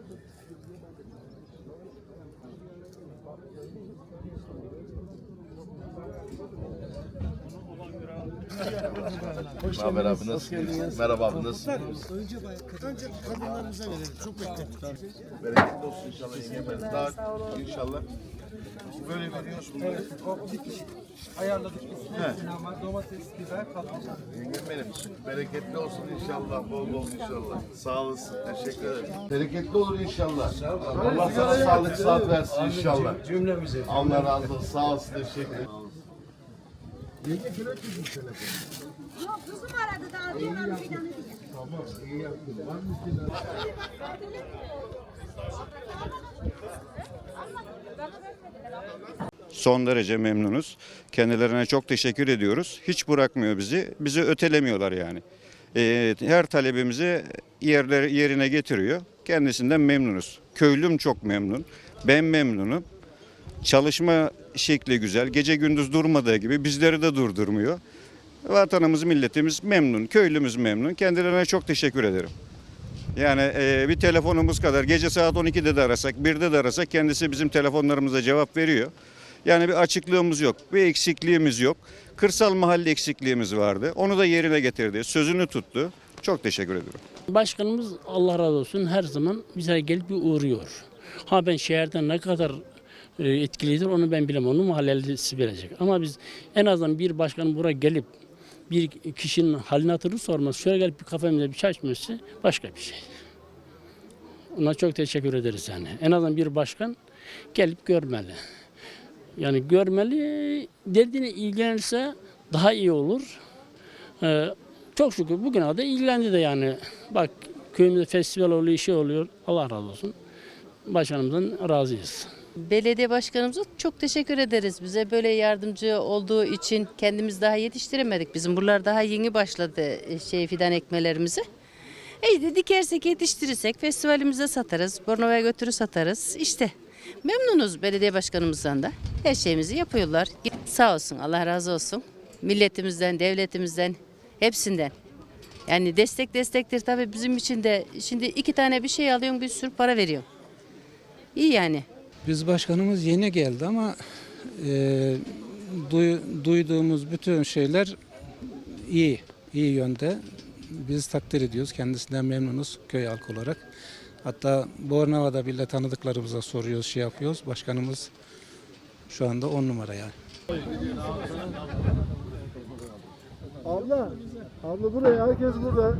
oldu. Ne haber abi nasılsın? Merhaba abi nasılsın? Önce, önce kadınlarımıza verelim. Çok beklettik. Bereketli olsun inşallah yengem benim. Daha inşallah. Böyle veriyoruz bunları. Ayarladık biz. Sinema, domates, biber, patlıcan. Yengem benim. Bereketli olsun inşallah. Bol bol inşallah. Sağ olasın. Teşekkür ederim. Bereketli olur inşallah. Allah sana sağlık saat versin inşallah. Cümlemize. Allah razı olsun. Sağ olsun. Teşekkür ederim. Yok kızım aradı daha diyorlar filan diye. Son derece memnunuz. Kendilerine çok teşekkür ediyoruz. Hiç bırakmıyor bizi. Bizi ötelemiyorlar yani. Ee, her talebimizi yerleri yerine getiriyor. Kendisinden memnunuz. Köylüm çok memnun. Ben memnunum. Çalışma şekli güzel. Gece gündüz durmadığı gibi bizleri de durdurmuyor. Vatanımız, milletimiz memnun. Köylümüz memnun. Kendilerine çok teşekkür ederim. Yani e, bir telefonumuz kadar gece saat 12'de de arasak, 1'de de arasak kendisi bizim telefonlarımıza cevap veriyor. Yani bir açıklığımız yok, bir eksikliğimiz yok. Kırsal mahalle eksikliğimiz vardı. Onu da yerine getirdi, sözünü tuttu. Çok teşekkür ediyorum. Başkanımız Allah razı olsun her zaman bize gelip bir uğruyor. Ha ben şehirden ne kadar etkilidir onu ben bilemem. Onu mahallelisi bilecek. Ama biz en azından bir başkanın buraya gelip bir kişinin halini hatırını sorması, şöyle gelip bir kafemizde bir çay içmesi başka bir şey. Ona çok teşekkür ederiz yani. En azından bir başkan gelip görmeli. Yani görmeli, dediğine ilgilenirse daha iyi olur. Ee, çok şükür bugüne kadar ilgilendi de yani. Bak köyümüzde festival oluyor, şey oluyor. Allah razı olsun. Başkanımızdan razıyız. Belediye başkanımıza çok teşekkür ederiz. Bize böyle yardımcı olduğu için kendimiz daha yetiştiremedik. Bizim buralar daha yeni başladı e, şey fidan ekmelerimizi. De dikersek yetiştirirsek festivalimize satarız. Bornova'ya götürür satarız. İşte memnunuz belediye başkanımızdan da. Her şeyimizi yapıyorlar. Sağ olsun Allah razı olsun. Milletimizden, devletimizden, hepsinden. Yani destek destektir tabii bizim için de. Şimdi iki tane bir şey alıyorsun bir sürü para veriyorsun. İyi yani. Biz başkanımız yeni geldi ama e, duy- duyduğumuz bütün şeyler iyi, iyi yönde. Biz takdir ediyoruz, kendisinden memnunuz köy halkı olarak. Hatta Bornova'da bile tanıdıklarımıza soruyoruz, şey yapıyoruz. Başkanımız şu anda on numara yani. Abla, abla buraya herkes burada.